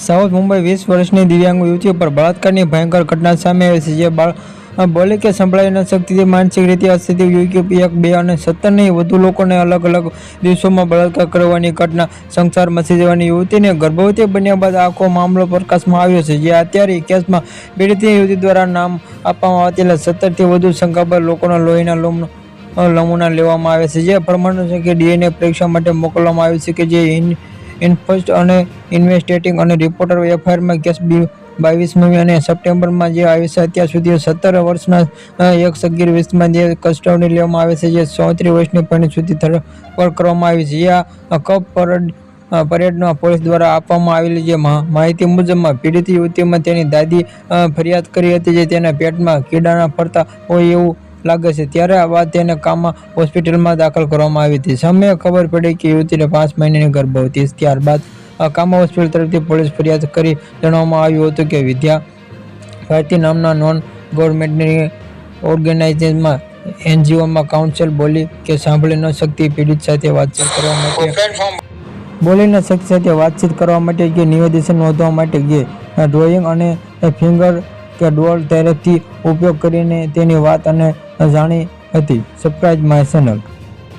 South Mumbai વીસ વર્ષની દિવ્યાંગ યુવતી પર બળાત્કારની ભયંકર ઘટના સામે આવી છે. જે બાળ બોલે કે સંભળાઈ ન શકતી માનસિક રીતે અસ્થિતિ યુવતી એક, બે અને સત્તરની વધુ લોકોને અલગ અલગ દિવસોમાં બળાત્કાર કરવાની ઘટના સંસાર મચી જવાની યુવતીને ગર્ભવતી બન્યા બાદ આખો મામલો પ્રકાશમાં આવ્યો છે. જે અત્યારે કેસમાં પીડિત યુવતી દ્વારા નામ આપવામાં આવતેલા સત્તરથી વધુ શંકાબદ્ધ લોકોના લોહીના લોમ નમૂના લેવામાં આવે છે. જે પ્રમાણ છે કે ડીએનએ પરીક્ષા માટે મોકલવામાં આવ્યું છે કે જે ઇન ઇન્ફસ્ટ અને ઇન્વેસ્ટેટિંગ અને રિપોર્ટર એફઆઈઆરમાં કેસ બાવીસમી અને સપ્ટેમ્બરમાં જે આવે છે અત્યાર સુધી સત્તર વર્ષના એક સગીર વીસમાં જે કસ્ટડી લેવામાં આવે છે, જે ચોત્રીસ વર્ષની પરિણતિ સુધી ધરપકડ કરવામાં આવી છે. આ કપ પરડ પરેડમાં પોલીસ દ્વારા આપવામાં આવેલી જે માહિતી મુજબમાં પીડિત યુવતીમાં તેની દાદી ફરિયાદ કરી હતી, જે તેના પેટમાં કીડાના ફરતા હોય એવું લાગે છે. ત્યારે આ વાત તેને કામમાં હોસ્પિટલમાં દાખલ કરવામાં આવી હતી. સમયે ખબર પડી કે યુવતીને પાંચ મહિનાની ગર્ભવતી ત્યારબાદ કામા હોસ્પિટલ તરફથી પોલીસ ફરિયાદ કરી જણાવવામાં આવ્યું હતું કે વિદ્યા ભારતી નામના નોન ગવર્મેન્ટની ઓર્ગેનાઇઝેશનમાં એનજીઓમાં કાઉન્સિલ બોલી કે સાંભળી ન શકતી પીડિત સાથે વાતચીત કરવા માટે બોલી ન સાથે વાતચીત કરવા માટે કે નિવેદન નોંધવા માટે કે ડ્રોઈંગ અને ફિંગર કે ડોલ તરફથી ઉપયોગ કરીને તેની વાત અને જાણી હતી. Surprise my channel